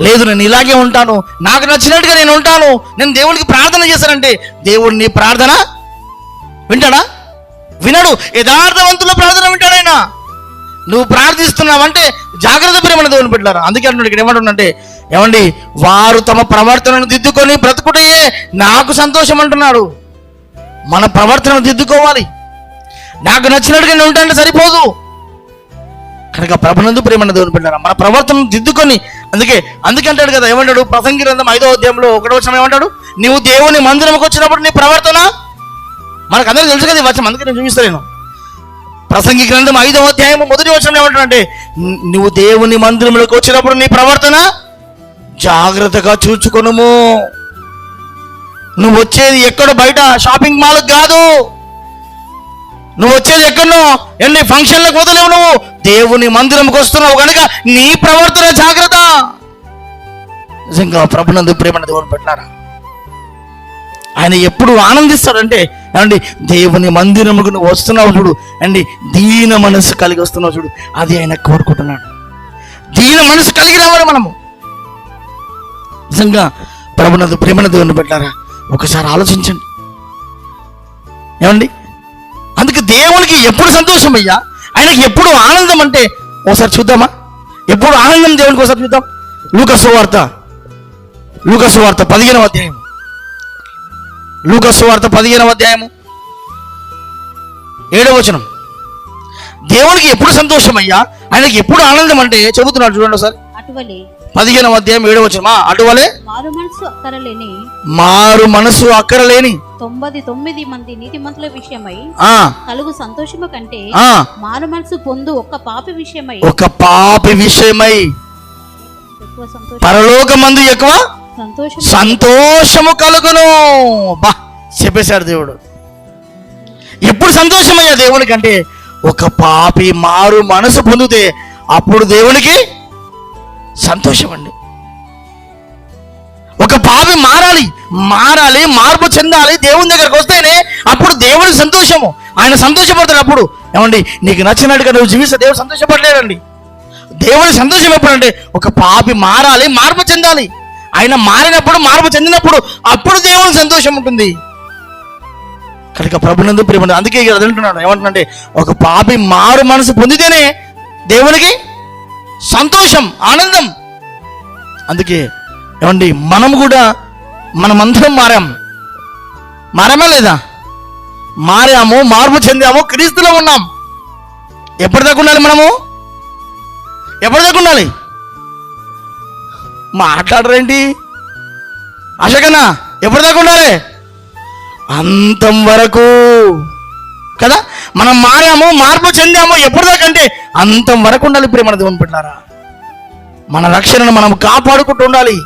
లేదు నేను ఇలాగే ఉంటాను. నాకు నచ్చినట్టుగా నేను ఉంటాను. నేను దేవునికి ప్రార్థన చేశానంటే దేవుడు నీ ప్రార్థన వింటాడా? వినడు. యథార్థవంతుల ప్రార్థన వింటాడు నువ్వు ప్రార్థిస్తున్నావంటే జాగ్రత్త ప్రేమను దేవుని పెట్టారు అందుకే అంటున్నాడు ఇక్కడ ఏమంటున్నంటే ఏమండి వారు తమ ప్రవర్తనను దిద్దుకొని బ్రతుకుటయే నాకు సంతోషం అంటున్నాడు. మన ప్రవర్తనను దిద్దుకోవాలి. నాకు నచ్చినట్టుగా నేను ఉంటానంటే సరిపోదు. కనుక ప్రభునందు ప్రేమను దేవుని పెట్టారా మన ప్రవర్తనను దిద్దుకొని అందుకే అందుకే అంటాడు కదా ఏమంటాడు? ప్రసంగి గ్రంథం ఐదో అధ్యాయంలో ఒకటో వచ్చిన ఏమంటాడు? నీవు దేవుని మందిరంకి వచ్చినప్పుడు నీ ప్రవర్తన మనకు అందరికీ తెలుసు కదా వచ్చిన అందుకే నేను చూపిస్తాను ప్రసంగి గ్రంథం ఐదో అధ్యాయం మొదటి వచనం ఏమంటాడంటే నువ్వు దేవుని మందిరంలోకి వచ్చినప్పుడు నీ ప్రవర్తన జాగ్రత్తగా చూచుకొనుము. నువ్వు వచ్చేది ఎక్కడ? బయట షాపింగ్ మాల్ కాదు. నువ్వు వచ్చేది ఎక్కడో ఎన్ని ఫంక్షన్లకు పోతలేవు నువ్వు? దేవుని మందిరంకి వస్తున్నావు కనుక నీ ప్రవర్తన జాగ్రత్త. నిజంగా ప్రభునందు ప్రేమను దేవుని పెట్టారా ఆయన ఎప్పుడు ఆనందిస్తాడంటే ఏమండి దేవుని మందిరముకు నువ్వు వస్తున్నావు చూడు. అండి దీన మనసు కలిగి వస్తున్నావు చూడు. అది ఆయన కోరుకుంటున్నాడు. దీన మనసు కలిగి రావాలి మనము. నిజంగా ప్రభునందు ప్రేమను దేవుని పెట్టారా ఒకసారి ఆలోచించండి. ఏమండి అందుకే దేవునికి ఎప్పుడు సంతోషం అయ్యా ఆయనకి ఎప్పుడు ఆనందం అంటే ఒకసారి చూద్దామా? ఎప్పుడు ఆనందం దేవునికి ఒకసారి చూద్దాం? లూకసు వార్త. లూకసు వార్త పదిహేనవ అధ్యాయం లూకసు వార్త పదిహేనవ అధ్యాయము. ఏడవ వచనం. దేవునికి ఎప్పుడు సంతోషం అయ్యా ఆయనకి ఎప్పుడు ఆనందం అంటే చెబుతున్నాడు చూడండి ఒకసారి. పదిహేనవ అధ్యాయం ఏడవ వచనం ఆ, అటువలే. మారు మనసు అక్కరలేని. మారు మనసు అక్కరలేని. తొంభది తొమ్మిది మంది నీతిమంతుల విషయమై కలుగు సంతోషము కంటే మారు మనసు పొందు ఒక్క పాపి విషయమై ఒక పాపి విషయమై. పరలోకమందు ఎక్కువ సంతోషం సంతోషము కలుగును. బా చెప్పేశాడు దేవుడు. ఎప్పుడు సంతోషమయ్యా దేవునికి అంటే ఒక పాపి మారు మనసు పొందితే అప్పుడు దేవునికి సంతోషం అండి ఒక పాపి మారాలి. మారాలి మార్పు చెందాలి. దేవుని దగ్గరకు వస్తేనే అప్పుడు దేవునికి సంతోషము. ఆయన సంతోషపడతాడు అప్పుడు ఏమండి నీకు నచ్చినట్టుగా నువ్వు జీవిస్తే దేవుడు సంతోషపడలేడండి. దేవుడి సంతోషం ఎప్పుడంటే ఒక పాపి మారాలి మార్పు చెందాలి. ఆయన మారినప్పుడు మార్పు చెందినప్పుడు అప్పుడు దేవుని సంతోషం ఉంటుంది. కనుక ప్రభునందు ప్రేమ అందుకే ఇక్కడ అది అంటున్నాడు ఒక పాపి మారు మనసు పొందితేనే దేవునికి సంతోషం ఆనందం. అందుకే ఏమండి మనం కూడా మనమందరం మారాం. మారామా లేదా? మారాము మార్పు చెందాము క్రీస్తులో ఉన్నాం. ఎప్పటిదాకా ఉండాలి మనము? ఎప్పటిదాకా ఉండాలి? మాట్లాడరేంటి? అశకన్నా ఎప్పటిదాకా ఉండాలి? అంతం వరకు. కదా? మనం మారాము మార్పు చెందాము ఎప్పటిదాకా అంటే అంతం వరకు ఉండాలి ప్రేమ దేవుని పెట్టారా మన రక్షణను మనం కాపాడుకుంటూ ఉండాలి.